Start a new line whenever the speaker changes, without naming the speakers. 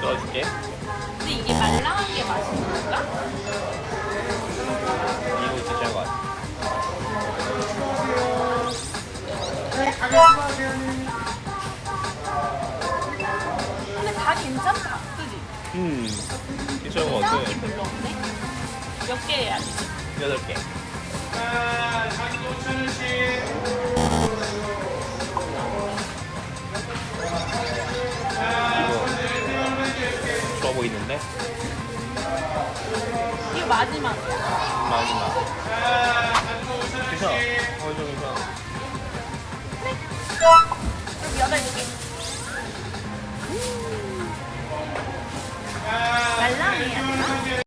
넣어줄게.
근데 이게 말랑한 게 맛있는 건가?
이거 진짜 것
근데 다 괜찮다. 그지?
음, 괜찮은 것 같아. 이상한 게
별로 몇 개야?
여덟 개. 좋아 보이는데?
이거 마지막.
마지막. 괜찮아. 어, 좀 괜찮아.